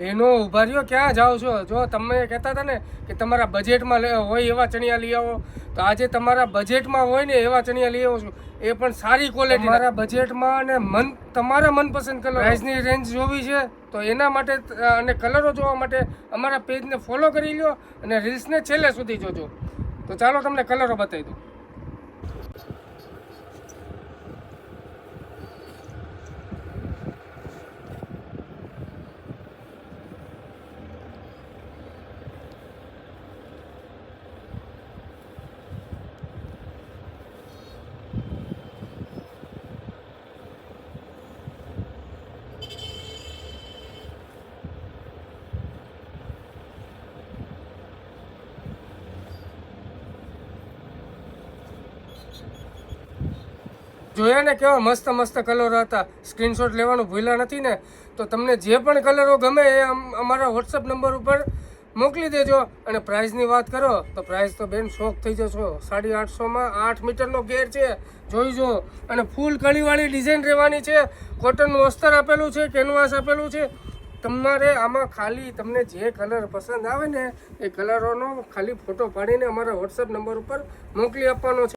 એનો ઊભા રહ્યો ક્યાં જાઓ છો? જો તમે કહેતા હતા ને કે તમારા બજેટમાં હોય એવા ચણિયા લઈ આવો તો આજે તમારા બજેટમાં હોય ને એવા ચણિયા લઈ આવો છું એ પણ સારી ક્વોલિટી મારા બજેટમાં અને મન તમારા મનપસંદ કલર પ્રાઇસની રેન્જ જોવી છે તો એના માટે અને કલરો જોવા માટે અમારા પેજને ફોલો કરી લો અને રીલ્સને છેલ્લે સુધી જોજો. તો ચાલો તમને કલરો બતાવી દઉં. જોયા ને કેવા મસ્ત મસ્ત કલરો હતા. સ્ક્રીનશોટ લેવાનું ભૂલ્યા નથી ને? તો તમને જે પણ કલરો ગમે એ અમારા વોટ્સઅપ નંબર ઉપર મોકલી દેજો અને પ્રાઇઝની વાત કરો. તો પ્રાઇઝ તો બેન શોખ થઈ જશો. સાડી આઠસોમાં આઠ મીટરનો ગેર છે. જોઈ જો અને ફૂલ કળીવાળી ડિઝાઇન રહેવાની છે. કોટનનું અસ્તર આપેલું છે કેનવાસ આપેલું છે. તમારે આમાં ખાલી તમને જે કલર પસંદ આવે ને, એ કલરોનો ખાલી ફોટો પાડીને અમારા વોટ્સઅપ નંબર ઉપર મોકલી આપવાનો છે.